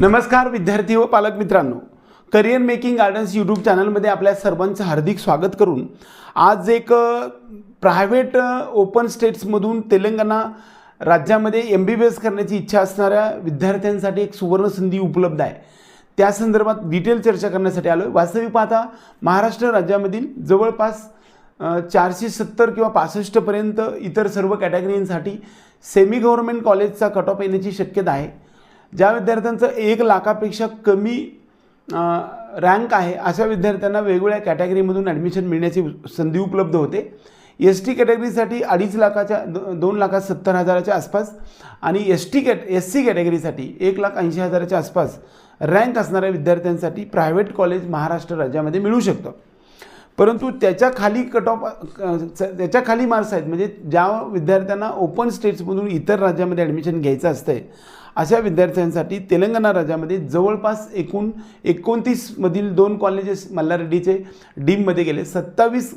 नमस्कार विद्यार्थी व पालक मित्रांनो. करिअर मेकिंग गार्डन्स यूट्यूब चॅनलमध्ये आपल्या सर्वांचं हार्दिक स्वागत करून आज एक प्रायव्हेट ओपन स्टेट्समधून तेलंगणा राज्यामध्ये एम बी बी एस करण्याची इच्छा असणाऱ्या विद्यार्थ्यांसाठी एक सुवर्ण संधी उपलब्ध आहे. त्या संदर्भात डिटेल चर्चा करण्यासाठी आलो आहे वास्तविक पाहता महाराष्ट्र राज्यामधील जवळपास चारशे सत्तर किंवा पासष्टपर्यंत इतर सर्व कॅटेगरींसाठी सेमी गव्हर्नमेंट कॉलेजचा कट ऑफ येण्याची शक्यता आहे. ज्या विद्यार्थ्यांचं एक लाखापेक्षा कमी रँक आहे अशा विद्यार्थ्यांना वेगवेगळ्या कॅटेगरीमधून ॲडमिशन मिळण्याची संधी उपलब्ध होते. एस टी कॅटेगरीसाठी अडीच लाखाच्या दो दोन लाखात सत्तर हजाराच्या आसपास आणि S T cat S C कॅटेगरीसाठी एक लाख ऐंशी हजाराच्या आसपास रँक असणाऱ्या विद्यार्थ्यांसाठी प्रायव्हेट कॉलेज महाराष्ट्र राज्यामध्ये मिळू शकतं. परंतु त्याच्याखाली कट ऑफ त्याच्याखाली मार्क्स आहेत. म्हणजे ज्या विद्यार्थ्यांना ओपन स्टेट्समधून इतर राज्यामध्ये ॲडमिशन घ्यायचं असतं आहे अशा विद्यार्थ्यांसाठी तेलंगणा राज्यामध्ये जवळपास एकूण एकोणतीसमधील दोन कॉलेजेस मल्लारेड्डीचे डीममध्ये गेले. सत्तावीस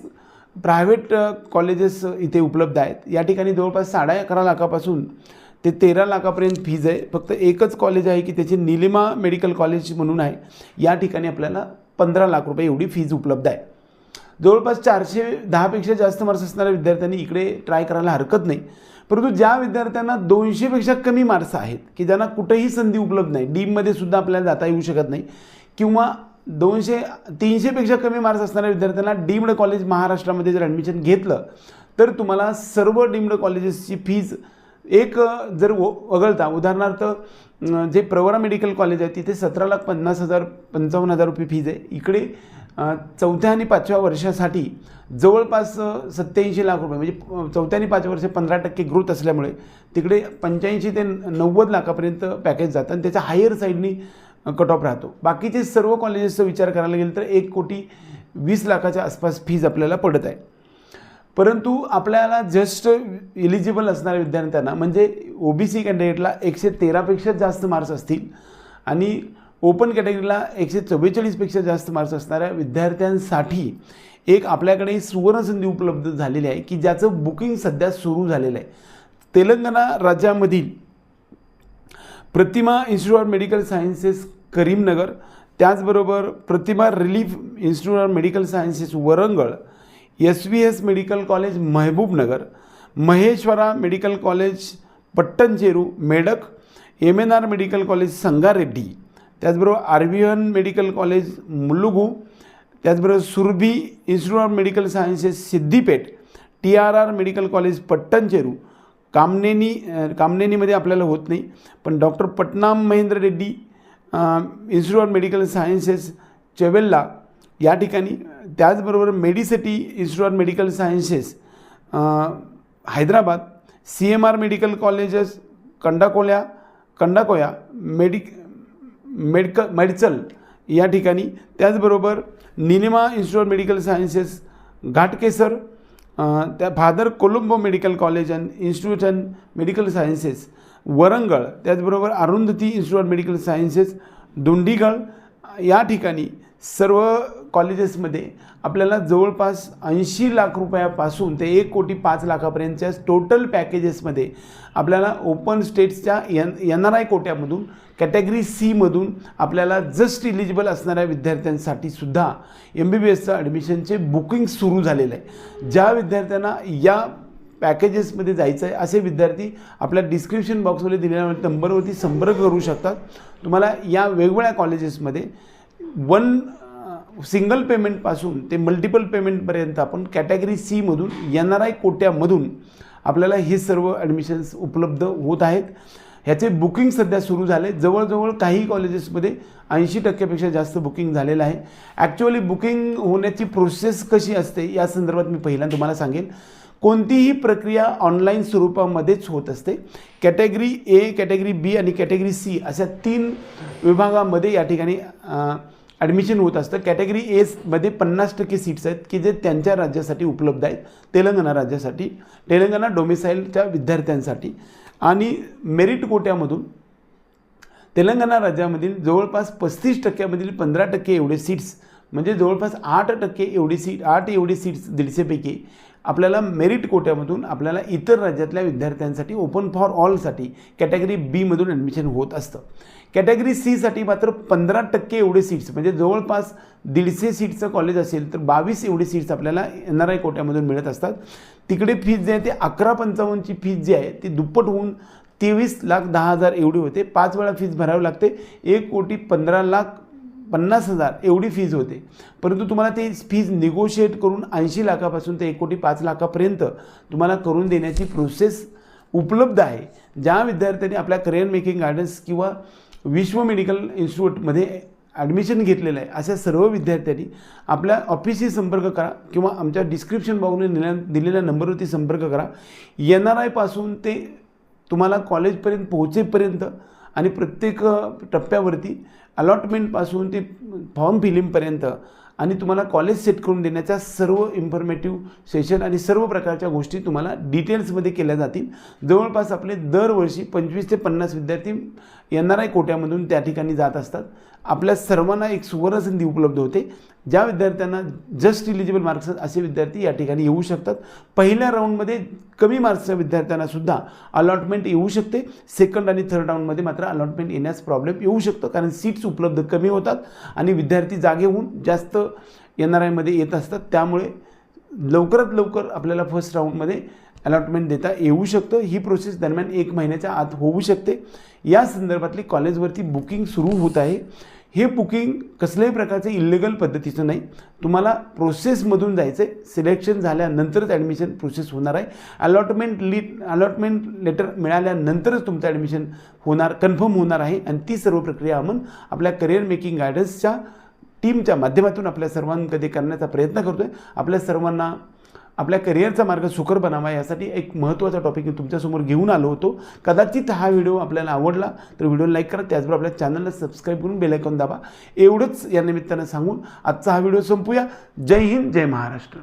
प्रायव्हेट कॉलेजेस इथे उपलब्ध आहेत. या ठिकाणी जवळपास साडे अकरा लाखापासून ते तेरा लाखापर्यंत फीज आहे. फक्त एकच कॉलेज आहे की त्याची निलिमा मेडिकल कॉलेज म्हणून आहे. या ठिकाणी आपल्याला पंधरा लाख रुपये एवढी फीज उपलब्ध आहे. जवळपास चारशे दहापेक्षा जास्त मार्क्स असणाऱ्या विद्यार्थ्यांनी इकडे ट्राय करायला हरकत नाही. परंतु ज्या विद्यार्थ्यांना दोनशेपेक्षा कमी मार्क्स आहेत की ज्यांना कुठेही संधी उपलब्ध नाही डीममध्ये सुद्धा आपल्याला जाता येऊ शकत नाही किंवा दोनशे तीनशेपेक्षा कमी मार्क्स असणाऱ्या विद्यार्थ्यांना डीम्ड कॉलेज महाराष्ट्रामध्ये जर ॲडमिशन घेतलं तर तुम्हाला सर्व डीम्ड कॉलेजेसची फीज एक जर व वगळता उदाहरणार्थ जे प्रवरा मेडिकल कॉलेज आहे तिथे सतरा लाख पन्नास हजार पंचावन्न हजार रुपये फीज आहे. इकडे चौथ्या आणि पाचव्या वर्षासाठी जवळपास सत्याऐंशी लाख रुपये म्हणजे चौथ्या आणि पाचव्या वर्ष पंधरा टक्के ग्रोथ असल्यामुळे तिकडे पंच्याऐंशी ते नव्वद लाखापर्यंत पॅकेज जातं आणि त्याच्या हायर साईडनी कट ऑफ राहतो. बाकीचे सर्व कॉलेजेसचा विचार करायला गेलं तर एक कोटी वीस लाखाच्या आसपास फीज आपल्याला पडत आहे. परंतु आपल्याला जस्ट एलिजिबल असणाऱ्या विद्यार्थ्यांना म्हणजे ओ बी सी कॅन्डिडेटला एकशे तेरापेक्षा जास्त मार्क्स असतील आणि ओपन कॅटेगरीला एकशे चव्वेचाळीसपेक्षा जास्त मार्क्स असणाऱ्या विद्यार्थ्यांसाठी एक आपल्याकडे सुवर्णसंधी उपलब्ध झालेली आहे की ज्याचं बुकिंग सध्या सुरू झालेलं आहे. तेलंगणा राज्यामधील Pratima institute of medical sciences Karimnagar त्याचबरोबर Pratima relief institute of medical sciences Warangal S V S medical college Mahabubnagar Maheshwara medical college Patancheru Medak M N R medical college Sangareddy. त्याचबरोबर R V N medical college Mulugu त्याचबरोबर Surabhi institute of medical sciences Siddipet T R R medical college Patancheru. Kamineni कामनेनीमध्ये आपल्याला होत नाही पण doctor Patnam Mahender Reddy institute of medical sciences Chevella या ठिकाणी त्याचबरोबर MediCiti institute of medical sciences Hyderabad C M R medical colleges कंडाकोल्या Kandlakoya मेडिक मेडक मेडचल या ठिकाणी. त्याचबरोबर निनिमा institute of medical sciences Ghatkesar त्या father Colombo medical college and institute and medical sciences Warangal त्याचबरोबर Arundhati institute of medical sciences Dundigal या ठिकाणी सर्व कॉलेजेसमध्ये आपल्याला जवळपास ऐंशी लाख रुपयापासून ते एक कोटी पाच लाखापर्यंतच्या टोटल पॅकेजेसमध्ये आपल्याला ओपन स्टेट्सच्या एन एन आर आय कोट्यामधून कॅटेगरी सीमधून आपल्याला जस्ट इलिजिबल असणाऱ्या विद्यार्थ्यांसाठी सुद्धा एम बी बी एसचं ॲडमिशनचे बुकिंग सुरू झालेलं आहे. ज्या विद्यार्थ्यांना या पॅकेजेसमध्ये जायचं आहे असे विद्यार्थी आपल्या डिस्क्रिप्शन बॉक्समध्ये दिलेल्या नंबरवरती संपर्क करू शकतात. तुम्हाला या वेगवेगळ्या कॉलेजेसमध्ये वन सिंगल पेमेंटपासून ते मल्टिपल पेमेंटपर्यंत आपण कॅटेगरी सीमधून एन आर आय कोट्यामधून आपल्याला हे सर्व ॲडमिशन्स उपलब्ध होत आहेत. ह्याचे बुकिंग सध्या सुरू झाले. जवळजवळ काही कॉलेजेसमध्ये ऐंशी टक्क्यापेक्षा जास्त बुकिंग झालेलं आहे. ॲक्च्युअली बुकिंग होण्याची प्रोसेस कशी असते या संदर्भात मी पहिल्यांदा तुम्हाला सांगेन. कोणतीही प्रक्रिया ऑनलाईन स्वरूपामध्येच होत असते. कॅटेगरी ए कॅटेगरी बी आणि कॅटेगरी सी अशा तीन विभागामध्ये या ठिकाणी ॲडमिशन होत असतं. कॅटेगरी एसमध्ये पन्नास टक्के सीट्स आहेत की जे त्यांच्या राज्यासाठी उपलब्ध आहेत. तेलंगणा राज्यासाठी तेलंगणा डोमिसाईलच्या विद्यार्थ्यांसाठी आणि मेरिट कोट्यामधून तेलंगणा राज्यामधील जवळपास पस्तीस टक्क्यामधील पंधरा टक्के एवढे सीट्स म्हणजे जवळपास आठ टक्के एवढी सीट आठ एवढी सीट्स दीडशेपैकी आपल्याला मेरिट कोट्यामधून आपल्याला इतर राज्यातल्या विद्यार्थ्यांसाठी ओपन फॉर ऑलसाठी कॅटेगरी बीमधून ॲडमिशन होत असतं. कॅटेगरी सीसाठी मात्र पंधरा टक्के एवढे सीट्स म्हणजे जवळपास दीडशे सीटचं कॉलेज असेल तर बावीस एवढे सीट्स आपल्याला एन आर आय कोट्यामधून मिळत असतात. तिकडे फीज जी आहे ते अकरा पंचावन्नची फीज जी आहे ती दुप्पट होऊन तेवीस लाख दहा हजार एवढी होते. पाच वेळा फीज भरावी लागते. एक कोटी पंधरा लाख पन्नास हजार एवढी फीज होते. परंतु तुम्हाला ते फीज निगोशिएट करून ऐंशी लाखापासून ते एक कोटी पाच लाखापर्यंत तुम्हाला करून देण्याची प्रोसेस उपलब्ध आहे. ज्या विद्यार्थ्यांनी आपल्या करिअर मेकिंग गायडन्स किंवा विश्व मेडिकल इन्स्टिट्यूटमध्ये ॲडमिशन घेतलेलं आहे अशा सर्व विद्यार्थ्यांनी आपल्या ऑफिसशी संपर्क करा किंवा आमच्या डिस्क्रिप्शन बॉक्सने दिलेल्या दिलेल्या नंबरवरती संपर्क करा. एन आर आयपासून ते तुम्हाला कॉलेजपर्यंत पोहोचेपर्यंत आणि प्रत्येक टप्प्यावरती अलॉटमेंटपासून ते फॉर्म फिलिंगपर्यंत आणि तुम्हाला कॉलेज सेट करून देण्याच्या सर्व इन्फॉर्मेटिव्ह सेशन आणि सर्व प्रकारच्या गोष्टी तुम्हाला डिटेल्समध्ये केल्या जातील. जवळपास आपले दरवर्षी पंचवीस ते पन्नास विद्यार्थी एन आर आय कोट्यामधून त्या ठिकाणी जात असतात. आपल्या सर्वांना एक सुवर्ण संधी उपलब्ध होते. ज्या विद्यार्थ्यांना जस्ट इलिजिबल मार्क्स असे विद्यार्थी या ठिकाणी येऊ शकतात. पहिल्या राऊंडमध्ये कमी मार्क्सच्या विद्यार्थ्यांना सुद्धा अलॉटमेंट येऊ शकते. सेकंड आणि थर्ड राऊंडमध्ये मात्र अलॉटमेंट येण्यास प्रॉब्लेम येऊ शकतो. कारण सीट्स उपलब्ध कमी होतात आणि विद्यार्थी जागे होऊन जास्त एन आर आयमध्ये येत असतात. त्यामुळे लवकरात लवकर आपल्याला फर्स्ट राऊंडमध्ये अलॉटमेंट देता येऊ शकतं. ही प्रोसेस दरम्यान एक महिन्याच्या आत होऊ शकते. या संदर्भातली कॉलेजवरती बुकिंग सुरू होत आहे. हे बुकिंग कसल्याही प्रकारचं इलिगल पद्धतीचं नाही. तुम्हाला प्रोसेसमधून जायचं आहे सिलेक्शन झाल्यानंतरच ॲडमिशन प्रोसेस होणार आहे. अलॉटमेंट ली अलॉटमेंट लेटर मिळाल्यानंतरच तुमचं ॲडमिशन होणार कन्फर्म होणार आहे. आणि ती सर्व प्रक्रिया आपण आपल्या करिअर मेकिंग गायडन्सच्या टीमच्या माध्यमातून आपल्या सर्वांकडे करण्याचा प्रयत्न करतो आहे आपल्या सर्वांना आपल्या करिअरचा मार्ग सुकर बनावा यासाठी एक महत्त्वाचा टॉपिक मी तुमच्यासमोर घेऊन आलो होतो. कदाचित हा व्हिडिओ आपल्याला आवडला तर व्हिडिओ लाईक करा. त्याचबरोबर आपल्या चॅनलला सबस्क्राईब करून बेलायकॉन दाबा. एवढंच या निमित्तानं सांगून आजचा हा व्हिडिओ संपूया. जय हिंद जय महाराष्ट्र.